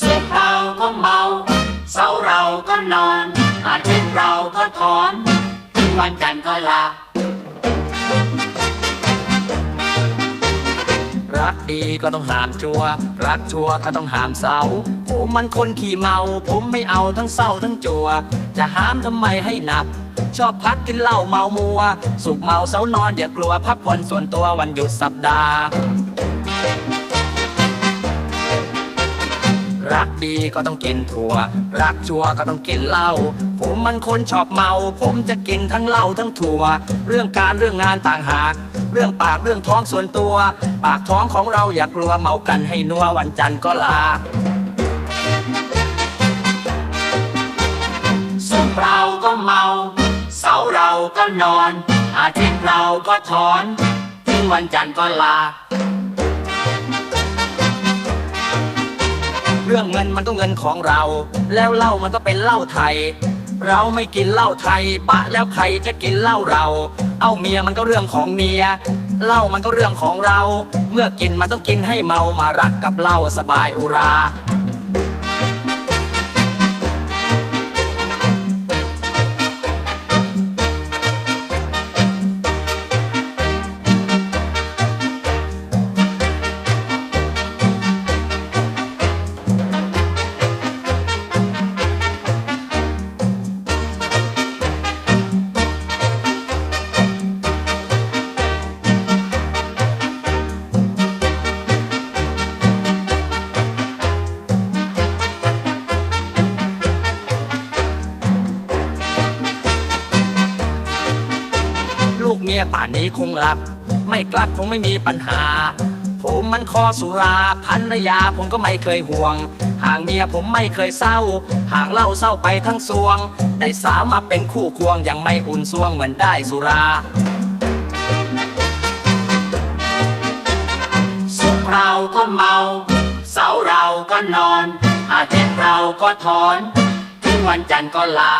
สุขเราก็เมา เสาเราก็นอน อาทิตย์เราก็ถอน ถึงวันจันทร์ก็ลา รักดีก็ต้องห้ามชัว รักชัวก็ต้องห้ามเศร้าผมมันคนขี้เมา ผมไม่เอาทั้งเศร้าทั้งจัว จะห้ามทำไมให้หนัก ชอบพักกินเหล้าเมามัว สุกเมาเสานอนอย่ากลัวพักผ่อนส่วนตัววันหยุดสัปดาห์ ดีก็ต้องกินถั่ว รักชัวก็ต้องกินเหล้า ผมมันคนชอบเมา ผมจะกินทั้งเหล้าทั้งถั่ว เรื่องการเรื่องงานต่างหาก เรื่องปากเรื่องท้องส่วนตัว ปากท้องของเราอย่ากลัวเมากันให้นัววันจันทร์ก็ลาสุขเราก็เมา เสาร์เราก็นอน อาทิตย์เราก็ถอน ถึงวันจันทร์ก็ลา รื่องเงินมันก็เงินของเรา แล้วเหล้ามันก็เป็นเหล้าไทย เราไม่กินเหล้าไทยปะแล้วใครจะกินเหล้าเรา เอาเมียมันก็เรื่องของเมียเหล้ามันก็เรื่องของเรา เมื่อกินมันต้องกินให้เมามารักกับเหล้าสบายอุรา เมียป่านนี้คงหลับ ไม่กลับคงไม่มีปัญหา ผมมันคอสุราพันรยาผมก็ไม่เคยห่วง ห่างเมียผมไม่เคยเศร้า ห่างเล่าเศร้าไปทั้งสวง ได้สาวมาเป็นคู่ควงยังไม่อุ่นสวงเหมือนได้สุรา สุขเราก็เมาเสาเราก็นอน อาทิตย์เราก็ถอน ถึงวันจันทร์ก็ลา